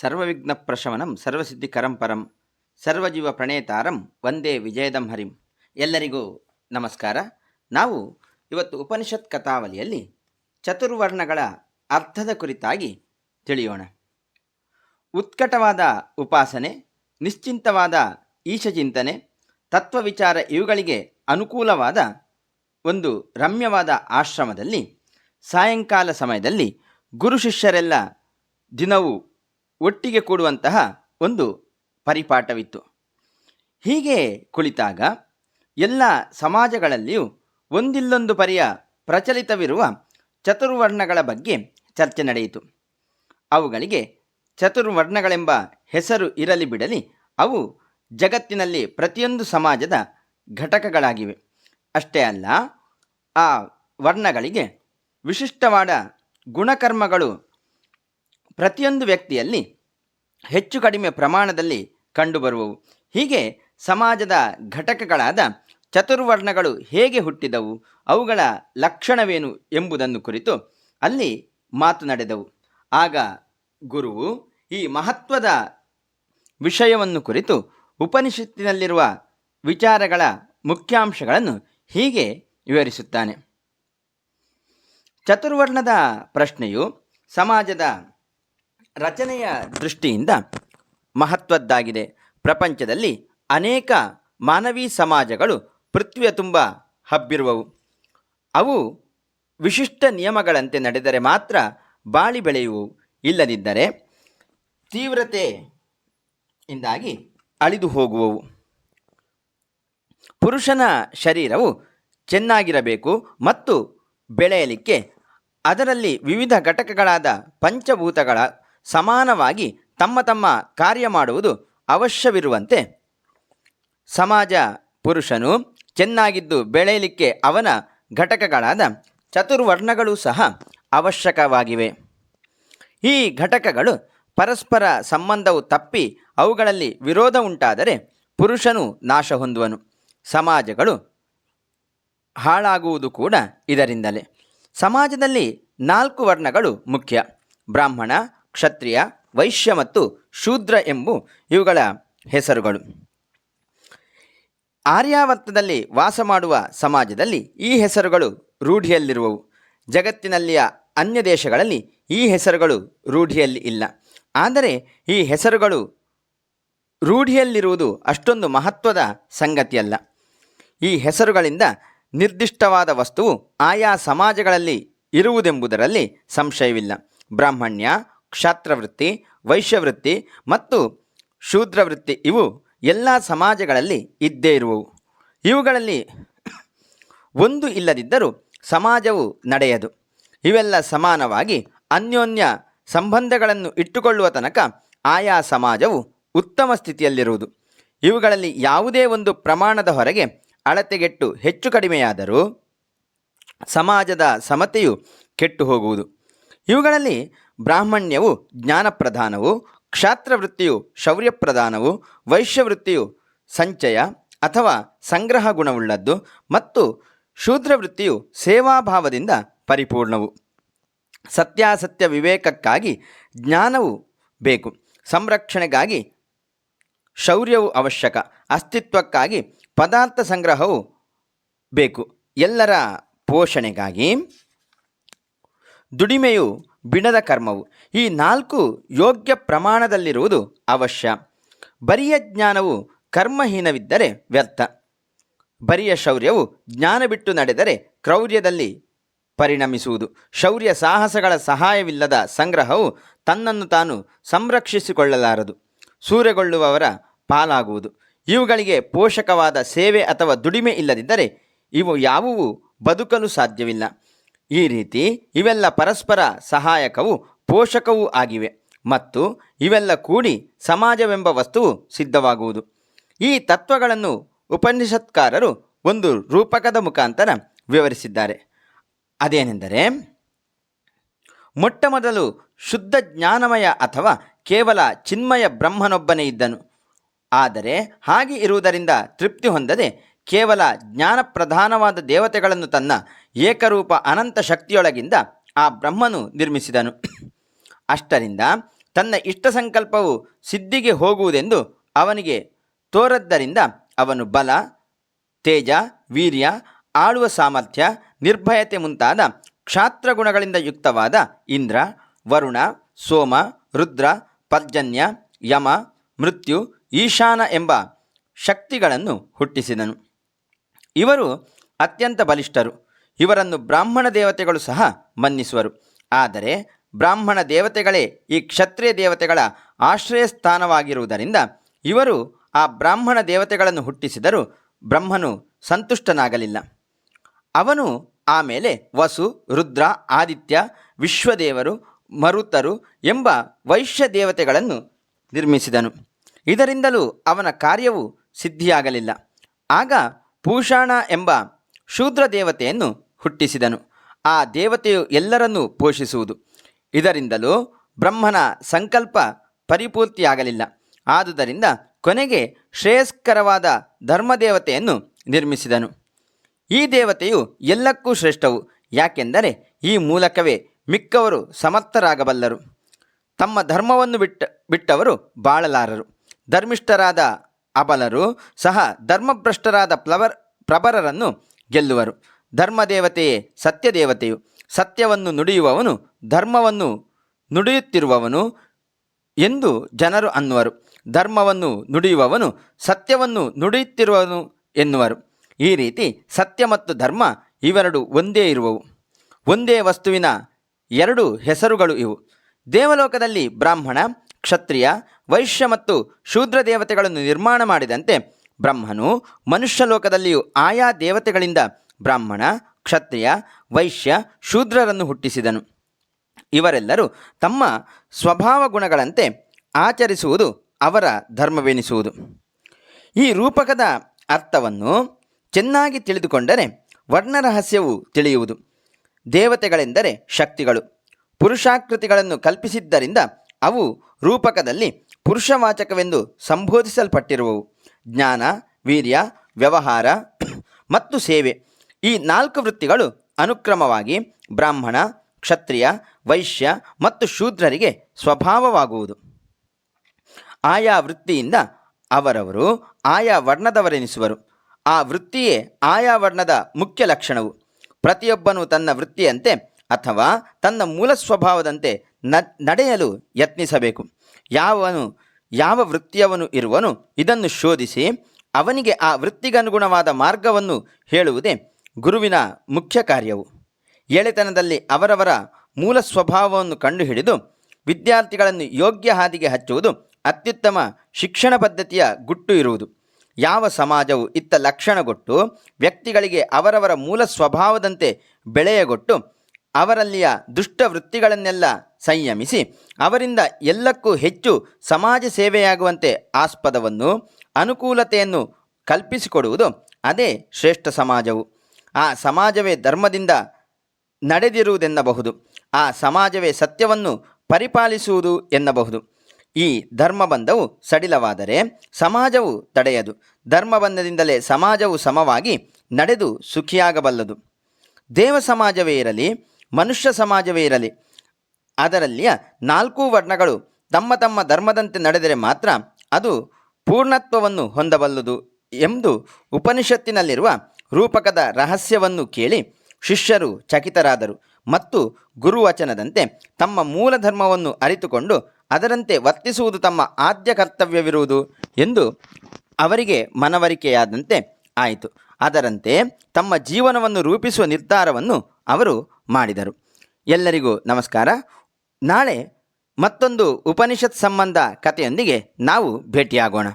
ಸರ್ವವಿಘ್ನ ಪ್ರಶಮನಂ ಸರ್ವಸಿದ್ಧಿಕರಂ ಪರಂ, ಸರ್ವಜೀವ ಪ್ರಣೇತಾರಂ, ವಂದೇ ವಿಜಯದಂ ಹರಿಂ. ಎಲ್ಲರಿಗೂ ನಮಸ್ಕಾರ. ನಾವು ಇವತ್ತು ಉಪನಿಷತ್ ಕಥಾವಲಿಯಲ್ಲಿ ಚತುರ್ವರ್ಣಗಳ ಅರ್ಥದ ಕುರಿತಾಗಿ ತಿಳಿಯೋಣ. ಉತ್ಕಟವಾದ ಉಪಾಸನೆ, ನಿಶ್ಚಿಂತವಾದ ಈಶಚಿಂತನೆ, ತತ್ವವಿಚಾರ ಇವುಗಳಿಗೆ ಅನುಕೂಲವಾದ ಒಂದು ರಮ್ಯವಾದ ಆಶ್ರಮದಲ್ಲಿ ಸಾಯಂಕಾಲ ಸಮಯದಲ್ಲಿ ಗುರು ಶಿಷ್ಯರೆಲ್ಲ ದಿನವೂ ಒಟ್ಟಿಗೆ ಕೂಡುವಂತಹ ಒಂದು ಪರಿಪಾಠವಿತ್ತು. ಹೀಗೆ ಕುಳಿತಾಗ ಎಲ್ಲ ಸಮಾಜಗಳಲ್ಲಿಯೂ ಒಂದಿಲ್ಲೊಂದು ಪರಿಯ ಪ್ರಚಲಿತವಿರುವ ಚತುರ್ವರ್ಣಗಳ ಬಗ್ಗೆ ಚರ್ಚೆ ನಡೆಯಿತು. ಅವುಗಳಿಗೆ ಚತುರ್ವರ್ಣಗಳೆಂಬ ಹೆಸರು ಇರಲಿ ಬಿಡಲಿ, ಅವು ಜಗತ್ತಿನಲ್ಲಿ ಪ್ರತಿಯೊಂದು ಸಮಾಜದ ಘಟಕಗಳಾಗಿವೆ. ಅಷ್ಟೇ ಅಲ್ಲ, ಆ ವರ್ಣಗಳಿಗೆ ವಿಶಿಷ್ಟವಾದ ಗುಣಕರ್ಮಗಳು ಪ್ರತಿಯೊಂದು ವ್ಯಕ್ತಿಯಲ್ಲಿ ಹೆಚ್ಚು ಕಡಿಮೆ ಪ್ರಮಾಣದಲ್ಲಿ ಕಂಡುಬರುವವು. ಹೀಗೆ ಸಮಾಜದ ಘಟಕಗಳಾದ ಚತುರ್ವರ್ಣಗಳು ಹೇಗೆ ಹುಟ್ಟಿದವು, ಅವುಗಳ ಲಕ್ಷಣವೇನು ಎಂಬುದನ್ನು ಕುರಿತು ಅಲ್ಲಿ ಮಾತು ನಡೆದವು. ಆಗ ಗುರುವು ಈ ಮಹತ್ವದ ವಿಷಯವನ್ನು ಕುರಿತು ಉಪನಿಷತ್ತಿನಲ್ಲಿರುವ ವಿಚಾರಗಳ ಮುಖ್ಯಾಂಶಗಳನ್ನು ಹೀಗೆ ವಿವರಿಸುತ್ತಾನೆ. ಚತುರ್ವರ್ಣದ ಪ್ರಶ್ನೆಯು ಸಮಾಜದ ರಚನೆಯ ದೃಷ್ಟಿಯಿಂದ ಮಹತ್ವದ್ದಾಗಿದೆ. ಪ್ರಪಂಚದಲ್ಲಿ ಅನೇಕ ಮಾನವೀ ಸಮಾಜಗಳು ಪೃಥ್ವಿಯ ತುಂಬ ಹಬ್ಬಿರುವವು. ಅವು ವಿಶಿಷ್ಟ ನಿಯಮಗಳಂತೆ ನಡೆದರೆ ಮಾತ್ರ ಬಾಳಿ ಬೆಳೆಯುವು. ಇಲ್ಲದಿದ್ದರೆ ತೀವ್ರತೆಯಿಂದಾಗಿ ಅಳಿದು ಹೋಗುವವು. ಪುರುಷನ ಶರೀರವು ಚೆನ್ನಾಗಿರಬೇಕು ಮತ್ತು ಬೆಳೆಯಲಿಕ್ಕೆ ಅದರಲ್ಲಿ ವಿವಿಧ ಘಟಕಗಳಾದ ಪಂಚಭೂತಗಳ ಸಮಾನವಾಗಿ ತಮ್ಮ ತಮ್ಮ ಕಾರ್ಯ ಮಾಡುವುದು ಅವಶ್ಯವಿರುವಂತೆ. ಸಮಾಜ ಪುರುಷನು ಚೆನ್ನಾಗಿದ್ದು ಬೆಳೆಯಲಿಕ್ಕೆ ಅವನ ಘಟಕಗಳಾದ ಚತುರ್ವರ್ಣಗಳು ಸಹ ಅವಶ್ಯಕವಾಗಿವೆ. ಈ ಘಟಕಗಳು ಪರಸ್ಪರ ಸಂಬಂಧವು ತಪ್ಪಿ ಅವುಗಳಲ್ಲಿ ವಿರೋಧ ಉಂಟಾದರೆ ಪುರುಷನು ನಾಶ ಹೊಂದುವನು. ಸಮಾಜಗಳು ಹಾಳಾಗುವುದು ಕೂಡ ಇದರಿಂದಲೇ. ಸಮಾಜದಲ್ಲಿ ನಾಲ್ಕು ವರ್ಣಗಳು ಮುಖ್ಯ. ಬ್ರಾಹ್ಮಣ ಕ್ಷತ್ರಿಯ, ವೈಶ್ಯ ಮತ್ತು ಶೂದ್ರ ಎಂಬು ಇವುಗಳ ಹೆಸರುಗಳು. ಆರ್ಯಾವರ್ತದಲ್ಲಿ ವಾಸ ಮಾಡುವ ಸಮಾಜದಲ್ಲಿ ಈ ಹೆಸರುಗಳು ರೂಢಿಯಲ್ಲಿರುವವು. ಜಗತ್ತಿನಲ್ಲಿಯ ಅನ್ಯ ದೇಶಗಳಲ್ಲಿ ಈ ಹೆಸರುಗಳು ರೂಢಿಯಲ್ಲಿ ಇಲ್ಲ. ಆದರೆ ಈ ಹೆಸರುಗಳು ರೂಢಿಯಲ್ಲಿರುವುದು ಅಷ್ಟೊಂದು ಮಹತ್ವದ ಸಂಗತಿಯಲ್ಲ. ಈ ಹೆಸರುಗಳಿಂದ ನಿರ್ದಿಷ್ಟವಾದ ವಸ್ತುವು ಆಯಾ ಸಮಾಜಗಳಲ್ಲಿ ಇರುವುದೆಂಬುದರಲ್ಲಿ ಸಂಶಯವಿಲ್ಲ. ಬ್ರಾಹ್ಮಣ್ಯ ಕ್ಷಾತ್ರವೃತ್ತಿ, ವೈಶ್ಯವೃತ್ತಿ ಮತ್ತು ಶೂದ್ರವೃತ್ತಿ ಇವು ಎಲ್ಲ ಸಮಾಜಗಳಲ್ಲಿ ಇದ್ದೇ ಇರುವವು ಇವುಗಳಲ್ಲಿ ಒಂದು ಇಲ್ಲದಿದ್ದರೂ ಸಮಾಜವು ನಡೆಯದು. ಇವೆಲ್ಲ ಸಮಾನವಾಗಿ ಅನ್ಯೋನ್ಯ ಸಂಬಂಧಗಳನ್ನು ಇಟ್ಟುಕೊಳ್ಳುವ ತನಕ ಆಯಾ ಸಮಾಜವು ಉತ್ತಮ ಸ್ಥಿತಿಯಲ್ಲಿರುವುದು. ಇವುಗಳಲ್ಲಿ ಯಾವುದೇ ಒಂದು ಪ್ರಮಾಣದ ಹೊರಗೆ ಅಳತೆಗೆಟ್ಟು ಹೆಚ್ಚು ಕಡಿಮೆಯಾದರೂ ಸಮಾಜದ ಸಮತೆಯು ಕೆಟ್ಟು ಹೋಗುವುದು. ಇವುಗಳಲ್ಲಿ ಬ್ರಾಹ್ಮಣ್ಯವು ಜ್ಞಾನಪ್ರಧಾನವು, ಕ್ಷಾತ್ರವೃತ್ತಿಯು ಶೌರ್ಯಪ್ರಧಾನವು, ವೈಶ್ಯವೃತ್ತಿಯು ಸಂಚಯ ಅಥವಾ ಸಂಗ್ರಹ ಗುಣವುಳ್ಳದ್ದು ಮತ್ತು ಶೂದ್ರವೃತ್ತಿಯು ಸೇವಾಭಾವದಿಂದ ಪರಿಪೂರ್ಣವು. ಸತ್ಯಾಸತ್ಯ ವಿವೇಕಕ್ಕಾಗಿ ಜ್ಞಾನವು ಬೇಕು. ಸಂರಕ್ಷಣೆಗಾಗಿ ಶೌರ್ಯವು ಅವಶ್ಯಕ. ಅಸ್ತಿತ್ವಕ್ಕಾಗಿ ಪದಾರ್ಥ ಸಂಗ್ರಹವು ಬೇಕು. ಎಲ್ಲರ ಪೋಷಣೆಗಾಗಿ ದುಡಿಮೆಯು ಬಿಡದ ಕರ್ಮವು. ಈ ನಾಲ್ಕು ಯೋಗ್ಯ ಪ್ರಮಾಣದಲ್ಲಿರುವುದು ಅವಶ್ಯ. ಬರಿಯ ಜ್ಞಾನವು ಕರ್ಮಹೀನವಿದ್ದರೆ ವ್ಯರ್ಥ. ಬರಿಯ ಶೌರ್ಯವು ಜ್ಞಾನ ಬಿಟ್ಟು ನಡೆದರೆ ಕ್ರೌರ್ಯದಲ್ಲಿ ಪರಿಣಮಿಸುವುದು. ಶೌರ್ಯ ಸಾಹಸಗಳ ಸಹಾಯವಿಲ್ಲದ ಸಂಗ್ರಹವು ತನ್ನನ್ನು ತಾನು ಸಂರಕ್ಷಿಸಿಕೊಳ್ಳಲಾರದು. ಸೂರ್ಯಗೊಳ್ಳುವವರ ಪಾಲಾಗುವುದು. ಇವುಗಳಿಗೆ ಪೋಷಕವಾದ ಸೇವೆ ಅಥವಾ ದುಡಿಮೆ ಇಲ್ಲದಿದ್ದರೆ ಇವು ಯಾವುವು ಬದುಕಲು ಸಾಧ್ಯವಿಲ್ಲ. ಈ ರೀತಿ ಇವೆಲ್ಲ ಪರಸ್ಪರ ಸಹಾಯಕವು ಪೋಷಕವೂ ಆಗಿವೆ ಮತ್ತು ಇವೆಲ್ಲ ಕೂಡಿ ಸಮಾಜವೆಂಬ ವಸ್ತುವು ಸಿದ್ಧವಾಗುವುದು. ಈ ತತ್ವಗಳನ್ನು ಉಪನಿಷತ್ಕಾರರು ಒಂದು ರೂಪಕದ ಮುಖಾಂತರ ವಿವರಿಸಿದ್ದಾರೆ. ಅದೇನೆಂದರೆ ಮೊಟ್ಟಮೊದಲು ಶುದ್ಧ ಜ್ಞಾನಮಯ ಅಥವಾ ಕೇವಲ ಚಿನ್ಮಯ ಬ್ರಹ್ಮನೊಬ್ಬನೇ ಇದ್ದನು. ಆದರೆ ಹಾಗೆ ಇರುವುದರಿಂದ ತೃಪ್ತಿ ಹೊಂದದೆ ಕೇವಲ ಜ್ಞಾನಪ್ರಧಾನವಾದ ದೇವತೆಗಳನ್ನು ತನ್ನ ಏಕರೂಪ ಅನಂತ ಶಕ್ತಿಯೊಳಗಿಂದ ಆ ಬ್ರಹ್ಮನು ನಿರ್ಮಿಸಿದನು. ಅಷ್ಟರಿಂದ ತನ್ನ ಇಷ್ಟ ಸಂಕಲ್ಪವು ಸಿದ್ಧಿಗೆ ಹೋಗುವುದೆಂದು ಅವನಿಗೆ ತೋರದ್ದರಿಂದ ಅವನು ಬಲ, ತೇಜ, ವೀರ್ಯ, ಆಳುವ ಸಾಮರ್ಥ್ಯ, ನಿರ್ಭಯತೆ ಮುಂತಾದ ಕ್ಷಾತ್ರ ಗುಣಗಳಿಂದ ಯುಕ್ತವಾದ ಇಂದ್ರ, ವರುಣ, ಸೋಮ, ರುದ್ರ, ಪರ್ಜನ್ಯ, ಯಮ, ಮೃತ್ಯು, ಈಶಾನ ಎಂಬ ಶಕ್ತಿಗಳನ್ನು ಹುಟ್ಟಿಸಿದನು. ಇವರು ಅತ್ಯಂತ ಬಲಿಷ್ಠರು. ಇವರನ್ನು ಬ್ರಾಹ್ಮಣ ದೇವತೆಗಳು ಸಹ ಮನ್ನಿಸುವರು. ಆದರೆ ಬ್ರಾಹ್ಮಣ ದೇವತೆಗಳೇ ಈ ಕ್ಷತ್ರಿಯ ದೇವತೆಗಳ ಆಶ್ರಯ ಸ್ಥಾನವಾಗಿರುವುದರಿಂದ ಇವರು ಆ ಬ್ರಾಹ್ಮಣ ದೇವತೆಗಳನ್ನು ಹುಟ್ಟಿಸಿದರೂ ಬ್ರಹ್ಮನು ಸಂತುಷ್ಟನಾಗಲಿಲ್ಲ. ಅವನು ಆಮೇಲೆ ವಸು, ರುದ್ರ, ಆದಿತ್ಯ, ವಿಶ್ವದೇವರು, ಮರುತರು ಎಂಬ ವೈಶ್ಯ ದೇವತೆಗಳನ್ನು ನಿರ್ಮಿಸಿದನು. ಇದರಿಂದಲೂ ಅವನ ಕಾರ್ಯವು ಸಿದ್ಧಿಯಾಗಲಿಲ್ಲ. ಆಗ ಪೂಷಾಣ ಎಂಬ ಶೂದ್ರ ದೇವತೆಯನ್ನು ಹುಟ್ಟಿಸಿದನು. ಆ ದೇವತೆಯು ಎಲ್ಲರನ್ನೂ ಪೋಷಿಸುವುದು. ಇದರಿಂದಲೂ ಬ್ರಹ್ಮನ ಸಂಕಲ್ಪ ಪರಿಪೂರ್ತಿಯಾಗಲಿಲ್ಲ. ಆದುದರಿಂದ ಕೊನೆಗೆ ಶ್ರೇಯಸ್ಕರವಾದ ಧರ್ಮದೇವತೆಯನ್ನು ನಿರ್ಮಿಸಿದನು. ಈ ದೇವತೆಯು ಎಲ್ಲಕ್ಕೂ ಶ್ರೇಷ್ಠವು. ಯಾಕೆಂದರೆ ಈ ಮೂಲಕವೇ ಮಿಕ್ಕವರು ಸಮರ್ಥರಾಗಬಲ್ಲರು. ತಮ್ಮ ಧರ್ಮವನ್ನು ಬಿಟ್ಟ, ಬಿಟ್ಟವರು ಬಾಳಲಾರರು. ಧರ್ಮಿಷ್ಠರಾದ ಅಬಲರು ಸಹ ಧರ್ಮಭ್ರಷ್ಟರಾದ ಪ್ಲವರ್ ಪ್ರಬರರನ್ನು ಗೆಲ್ಲುವರು. ಧರ್ಮದೇವತೆಯೇ ಸತ್ಯದೇವತೆಯು ಸತ್ಯವನ್ನು ನುಡಿಯುವವನು ಧರ್ಮವನ್ನು ನುಡಿಯುತ್ತಿರುವವನು ಎಂದು ಜನರು ಅನ್ನುವರು. ಧರ್ಮವನ್ನು ನುಡಿಯುವವನು ಸತ್ಯವನ್ನು ನುಡಿಯುತ್ತಿರುವವನು ಎನ್ನುವರು. ಈ ರೀತಿ ಸತ್ಯ ಮತ್ತು ಧರ್ಮ ಇವೆರಡು ಒಂದೇ ಇರುವವು. ಒಂದೇ ವಸ್ತುವಿನ ಎರಡು ಹೆಸರುಗಳು ಇವು. ದೇವಲೋಕದಲ್ಲಿ ಬ್ರಾಹ್ಮಣ ಕ್ಷತ್ರಿಯ, ವೈಶ್ಯ ಮತ್ತು ಶೂದ್ರ ದೇವತೆಗಳನ್ನು ನಿರ್ಮಾಣ ಮಾಡಿದಂತೆ ಬ್ರಹ್ಮನು ಮನುಷ್ಯ ಲೋಕದಲ್ಲಿಯೂ ಆಯಾ ದೇವತೆಗಳಿಂದ ಬ್ರಾಹ್ಮಣ, ಕ್ಷತ್ರಿಯ, ವೈಶ್ಯ, ಶೂದ್ರರನ್ನು ಹುಟ್ಟಿಸಿದನು. ಇವರೆಲ್ಲರೂ ತಮ್ಮ ಸ್ವಭಾವ ಗುಣಗಳಂತೆ ಆಚರಿಸುವುದು ಅವರ ಧರ್ಮವೆನಿಸುವುದು. ಈ ರೂಪಕದ ಅರ್ಥವನ್ನು ಚೆನ್ನಾಗಿ ತಿಳಿದುಕೊಂಡರೆ ವರ್ಣರಹಸ್ಯವು ತಿಳಿಯುವುದು. ದೇವತೆಗಳೆಂದರೆ ಶಕ್ತಿಗಳು. ಪುರುಷಾಕೃತಿಗಳನ್ನು ಕಲ್ಪಿಸಿದ್ದರಿಂದ ಅವು ರೂಪಕದಲ್ಲಿ ಪುರುಷವಾಚಕವೆಂದು ಸಂಬೋಧಿಸಲ್ಪಟ್ಟಿರುವವು. ಜ್ಞಾನ, ವೀರ್ಯ, ವ್ಯವಹಾರ ಮತ್ತು ಸೇವೆ. ಈ ನಾಲ್ಕು ವೃತ್ತಿಗಳು ಅನುಕ್ರಮವಾಗಿ ಬ್ರಾಹ್ಮಣ, ಕ್ಷತ್ರಿಯ, ವೈಶ್ಯ ಮತ್ತು ಶೂದ್ರರಿಗೆ ಸ್ವಭಾವವಾಗುವುದು. ಆಯಾ ವೃತ್ತಿಯಿಂದ ಅವರವರು ಆಯಾ ವರ್ಣದವರೆನಿಸುವರು. ಆ ವೃತ್ತಿಯೇ ಆಯಾ ವರ್ಣದ ಮುಖ್ಯ ಲಕ್ಷಣವು. ಪ್ರತಿಯೊಬ್ಬನು ತನ್ನ ವೃತ್ತಿಯಂತೆ ಅಥವಾ ತನ್ನ ಮೂಲ ಸ್ವಭಾವದಂತೆ ನಡೆಯಲು ಯತ್ನಿಸಬೇಕು. ಯಾವನು, ಯಾವ ವೃತ್ತಿಯವನು ಇರುವನು ಇದನ್ನು ಶೋಧಿಸಿ ಅವನಿಗೆ ಆ ವೃತ್ತಿಗನುಗುಣವಾದ ಮಾರ್ಗವನ್ನು ಹೇಳುವುದೇ ಗುರುವಿನ ಮುಖ್ಯ ಕಾರ್ಯವು. ಎಳೆತನದಲ್ಲಿ ಅವರವರ ಮೂಲ ಸ್ವಭಾವವನ್ನು ಕಂಡುಹಿಡಿದು ವಿದ್ಯಾರ್ಥಿಗಳನ್ನು ಯೋಗ್ಯ ಹಾದಿಗೆ ಹಚ್ಚುವುದು ಅತ್ಯುತ್ತಮ ಶಿಕ್ಷಣ ಪದ್ಧತಿಯ ಗುಟ್ಟು ಇರುವುದು. ಯಾವ ಸಮಾಜವು ಇತ್ತ ಲಕ್ಷಣಗೊಟ್ಟು ವ್ಯಕ್ತಿಗಳಿಗೆ ಅವರವರ ಮೂಲ ಸ್ವಭಾವದಂತೆ ಬೆಳೆಯಗೊಟ್ಟು ಅವರಲ್ಲಿಯ ದುಷ್ಟ ವೃತ್ತಿಗಳನ್ನೆಲ್ಲ ಸಂಯಮಿಸಿ ಅವರಿಂದ ಎಲ್ಲಕ್ಕೂ ಹೆಚ್ಚು ಸಮಾಜ ಸೇವೆಯಾಗುವಂತೆ ಆಸ್ಪದವನ್ನು, ಅನುಕೂಲತೆಯನ್ನು ಕಲ್ಪಿಸಿಕೊಡುವುದು ಅದೇ ಶ್ರೇಷ್ಠ ಸಮಾಜವು. ಆ ಸಮಾಜವೇ ಧರ್ಮದಿಂದ ನಡೆದಿರುವುದೆನ್ನಬಹುದು. ಆ ಸಮಾಜವೇ ಸತ್ಯವನ್ನು ಪರಿಪಾಲಿಸುವುದು ಎನ್ನಬಹುದು. ಈ ಧರ್ಮಬಂಧವು ಸಡಿಲವಾದರೆ ಸಮಾಜವು ತಡೆಯದು. ಧರ್ಮಬಂಧದಿಂದಲೇ ಸಮಾಜವು ಸಮವಾಗಿ ನಡೆದು ಸುಖಿಯಾಗಬಲ್ಲದು. ದೇವ ಸಮಾಜವೇ ಇರಲಿ ಮನುಷ್ಯ ಸಮಾಜವೇ ಇರಲಿ. ಅದರಲ್ಲಿಯ ನಾಲ್ಕೂ ವರ್ಣಗಳು ತಮ್ಮ ತಮ್ಮ ಧರ್ಮದಂತೆ ನಡೆದರೆ ಮಾತ್ರ ಅದು ಪೂರ್ಣತ್ವವನ್ನು ಹೊಂದಬಲ್ಲದು ಎಂದು ಉಪನಿಷತ್ತಿನಲ್ಲಿರುವ ರೂಪಕದ ರಹಸ್ಯವನ್ನು ಕೇಳಿ ಶಿಷ್ಯರು ಚಕಿತರಾದರು ಮತ್ತು ಗುರುವಚನದಂತೆ ತಮ್ಮ ಮೂಲ ಧರ್ಮವನ್ನು ಅರಿತುಕೊಂಡು ಅದರಂತೆ ವರ್ತಿಸುವುದು ತಮ್ಮ ಆದ್ಯ ಕರ್ತವ್ಯವಿರುವುದು ಎಂದು ಅವರಿಗೆ ಮನವರಿಕೆಯಾದಂತೆ ಆಯಿತು. ಅದರಂತೆ ತಮ್ಮ ಜೀವನವನ್ನು ರೂಪಿಸುವ ನಿರ್ಧಾರವನ್ನು ಅವರು ಮಾಡಿದರು. ಎಲ್ಲರಿಗೂ ನಮಸ್ಕಾರ. ನಾಳೆ ಮತ್ತೊಂದು ಉಪನಿಷತ್ ಸಂಬಂಧ ಕಥೆಯೊಂದಿಗೆ ನಾವು ಭೇಟಿಯಾಗೋಣ.